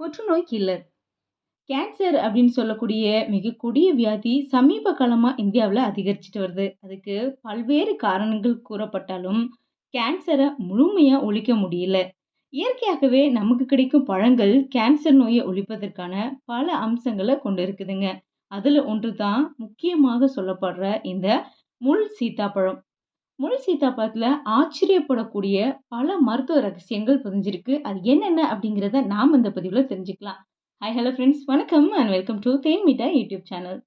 புற்றுநோய் killer cancer அப்படின்னு சொல்லக்கூடிய மிக கொடிய வியாதி சமீப காலமாக இந்தியாவில் அதிகரிச்சுட்டு வருது. அதுக்கு பல்வேறு காரணங்கள் கூறப்பட்டாலும் கேன்சரை முழுமையாக ஒழிக்க முடியல. இயற்கையாகவே நமக்கு கிடைக்கும் பழங்கள் கேன்சர் நோயை ஒழிப்பதற்கான பல அம்சங்களை கொண்டு இருக்குதுங்க. அதில் ஒன்று தான் முக்கியமாக சொல்லப்படுற இந்த முள் சீத்தாப்பழம். முழு சீத்தாப்பழத்தில் ஆச்சரியப்படக்கூடிய பல மருத்துவ ரகசியங்கள் புரிஞ்சிருக்கு. அது என்னென்ன அப்படிங்கிறத நாம் இந்த பதிவில் தெரிஞ்சுக்கலாம். ஹாய் ஹலோ ஃப்ரெண்ட்ஸ் வணக்கம் and welcome to Thaen Meetta YouTube channel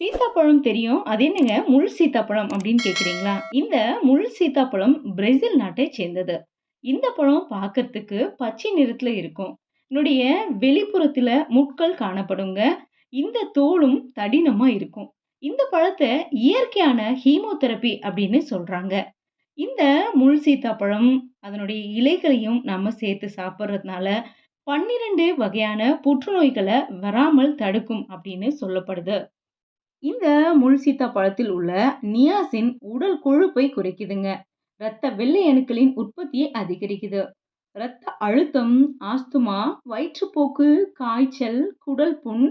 சீத்தாப்பழம் தெரியும். அது என்னங்க? முழு சீத்தாப்பழம் அப்படின்னு கேட்குறீங்களா இந்த முழு சீத்தாப்பழம் பிரேசில் நாட்டை சேர்ந்தது. இந்த பழம் பார்க்கறதுக்கு பச்சை நிறத்தில் இருக்கும். என்னுடைய வெளிப்புறத்தில் முட்கள் காணப்படுங்க. இந்த தோலும் தடினமாக இருக்கும். இந்த பழத்தை இயற்கையான ஹீமோதெரப்பி அப்படின்னு சொல்கிறாங்க இந்த முள் சீத்தாப்பழம் அதனுடைய இலைகளையும் நம்ம சேர்த்து சாப்பிட்றதுனால பன்னிரண்டு வகையான புற்றுநோய்களை வராமல் தடுக்கும் அப்படின்னு சொல்லப்படுது. இந்த முள் சீத்தாப்பழத்தில் உள்ள நியாசின் உடல் கொழுப்பை குறைக்குதுங்க. இரத்த வெள்ளை அணுக்களின் உற்பத்தியை அதிகரிக்குது. இரத்த அழுத்தம் ஆஸ்துமா வயிற்றுப்போக்கு காய்ச்சல் குடல் புண்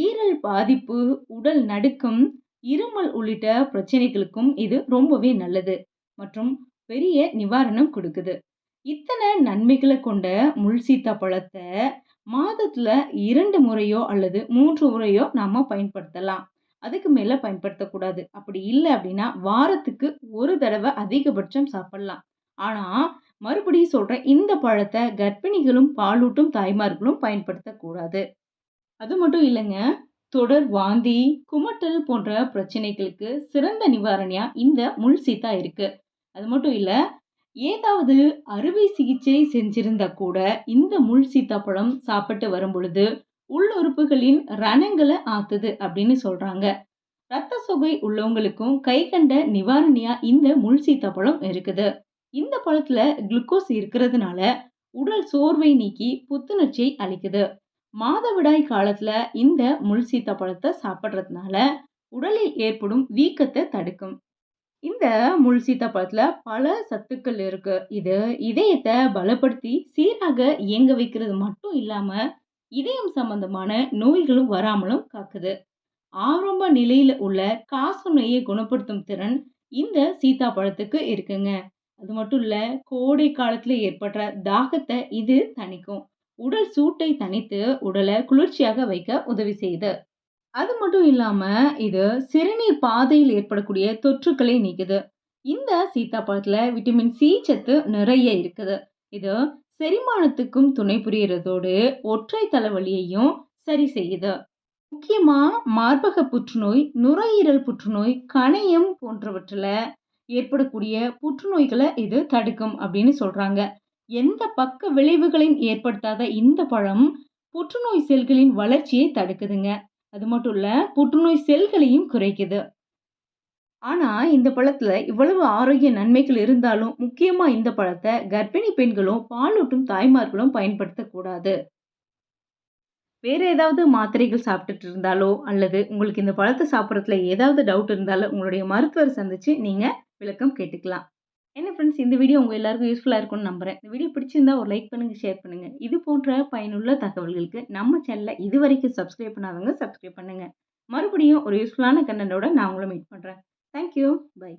ஈரல் பாதிப்பு உடல் நடுக்கம் இருமல் உள்ளிட்ட பிரச்சனைகளுக்கும் இது ரொம்பவே நல்லது மற்றும் பெரிய நிவாரணம் கொடுக்குது. இத்தனை நன்மைகளை கொண்ட முள் சீத்தா பழத்தை மாதத்தில் இரண்டு முறையோ அல்லது மூன்று முறையோ நாம பயன்படுத்தலாம். அதுக்கு மேலே பயன்படுத்தக்கூடாது. அப்படி இல்லை அப்படின்னா வாரத்துக்கு ஒரு தடவை அதிகபட்சம் சாப்பிடலாம். ஆனால் மறுபடியும் சொல்றேன் இந்த பழத்தை கர்ப்பிணிகளும் பாலூட்டும் தாய்மார்களும் பயன்படுத்தக்கூடாது. அது மட்டும் இல்லைங்க. தொடர் வாந்தி குமட்டல் போன்ற பிரச்சனைகளுக்கு சிறந்த நிவாரணியா இந்த முள் சீத்தா இருக்கு. அது மட்டும் இல்லை ஏதாவது அறுவை சிகிச்சை செஞ்சிருந்தா கூட இந்த முள் சீத்தா பழம் சாப்பிட்டு வரும் பொழுது உள்ளுறுப்புகளின் ரணங்களை ஆத்துது அப்படின்னு சொல்றாங்க. ரத்த சொகை உள்ளவங்களுக்கும் கை கண்ட நிவாரணியா இந்த முள் சீத்தா பழம் இருக்குது. இந்த பழத்துல குளுக்கோஸ் இருக்கிறதுனால உடல் சோர்வை நீக்கி புத்துணர்ச்சியை அளிக்குது. மாதவிடாய் காலத்தில் இந்த முள் பழத்தை சாப்பிட்றதுனால உடலில் ஏற்படும் வீக்கத்தை தடுக்கும். இந்த முள் பழத்தில் பல சத்துக்கள் இருக்கு. இது இதயத்தை பலப்படுத்தி சீராக இயங்க வைக்கிறது மட்டும் இல்லாமல் இதயம் சம்பந்தமான நோய்களும் வராமலும் காக்குது. ஆரம்ப நிலையில் உள்ள காசு நோயை குணப்படுத்தும் திறன் இந்த சீதா பழத்துக்கு இருக்குங்க. அது மட்டும் இல்லை கோடை காலத்தில் ஏற்படுற தாகத்தை இது தணிக்கும். உடல் சூட்டை தணித்து உடலை குளிர்ச்சியாக வைக்க உதவி செய்யுது. அது மட்டும் இல்லாமல் இது சிறுநீர் பாதையில் ஏற்படக்கூடிய தொற்றுக்களை நீக்குது. இந்த சீத்தாப்பழத்தில் விட்டமின் சி சத்து நிறைய இருக்குது. இது செரிமானத்துக்கும் துணை புரியறதோடு ஒற்றை தலைவலியையும் சரி செய்யுது. முக்கியமாக மார்பக புற்றுநோய் நுரையீரல் புற்றுநோய் கணையம் போன்றவற்றில் ஏற்படக்கூடிய புற்றுநோய்களை இது தடுக்கும் அப்படின்னு சொல்கிறாங்க எந்த பக்க விளைவுகளையும் ஏற்படுத்தாத இந்த பழம் புற்றுநோய் செல்களின் வளர்ச்சியை தடுக்குதுங்க. அது மட்டும் இல்லை புற்றுநோய் செல்களையும் குறைக்குது. ஆனால் இந்த பழத்தில் இவ்வளவு ஆரோக்கிய நன்மைகள் இருந்தாலும் முக்கியமாக இந்த பழத்தை கர்ப்பிணி பெண்களும் பாலூட்டும் தாய்மார்களும் பயன்படுத்தக்கூடாது வேறு ஏதாவது மாத்திரைகள் சாப்பிட்டுட்டு இருந்தாலோ அல்லது உங்களுக்கு இந்த பழத்தை சாப்பிட்றதுல ஏதாவது டவுட் இருந்தாலும் உங்களுடைய மருத்துவரை சந்தித்து நீங்கள் விளக்கம் கேட்டுக்கலாம். என்ன ஃப்ரெண்ட்ஸ் இந்த வீடியோ உங்கள் எல்லாருக்கும் யூஸ்ஃபுல்லாக இருக்கும்னு நம்புகிறேன் இந்த வீடியோ பிடிச்சிருந்தா ஒரு லைக் பண்ணுங்கள் ஷேர் பண்ணுங்கள் இது போன்ற பயனுள்ள தகவல்களுக்கு நம்ம சேனலை இது வரைக்கும் சப்ஸ்கிரைப் பண்ணாதவங்க சப்ஸ்கிரைப் பண்ணுங்கள் மறுபடியும் ஒரு யூஸ்ஃபுல்லான கண்டனோட நான் உங்களை மீட் பண்ணுறேன் தேங்க்யூ பை